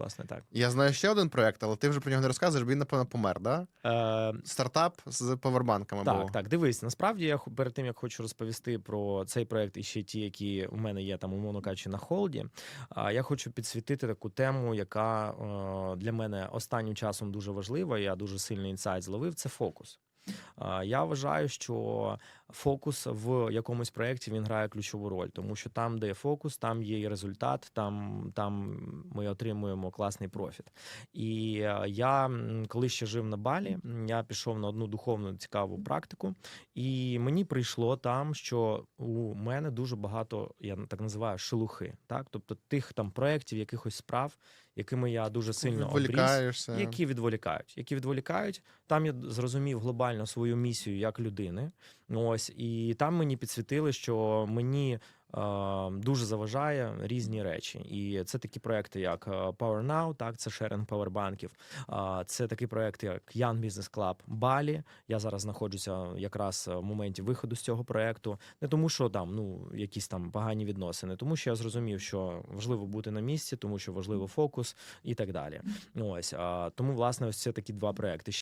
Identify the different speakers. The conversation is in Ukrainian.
Speaker 1: Власне, так.
Speaker 2: Я знаю ще один проект, але ти вже про нього не розказуєш, бо він, напевно, помер, да?
Speaker 1: Е,
Speaker 2: Стартап з павербанками
Speaker 1: Так,
Speaker 2: був.
Speaker 1: так, дивись, насправді я перед тим як хочу розповісти про цей проект і ще ті, які у мене є там, умовно кажучи, на холді. Я хочу підсвітити таку тему, яка е, для мене останнім часом дуже важлива. Я дуже сильний інсайт зловив. Це фокус. Я вважаю, що фокус в якомусь проєкті він грає ключову роль, тому що там, де є фокус, там є і результат, там, там ми отримуємо класний профіт. І е, я, коли ще жив на Балі, я пішов на одну духовну цікаву практику, і мені прийшло там, що у мене дуже багато, я так називаю, шелухи, так, тобто тих там проєктів, якихось справ, якими я дуже сильно обріз, які відволікають, які відволікають. Там я зрозумів глобально свою місію як людини. Ось і там мені підсвітили, що мені. е, Дуже заважає різні речі, і це такі проекти, як е, Power Now, так це шеринг павербанків. А, Це такий проект, як Young Business Club Балі. Я зараз знаходжуся якраз в моменті виходу з цього проекту. Не тому, що там ну якісь там погані відносини, тому що я зрозумів, що важливо бути на місці, тому що важливо фокус і так далі. Ось а, тому, власне, ось це такі два проекти.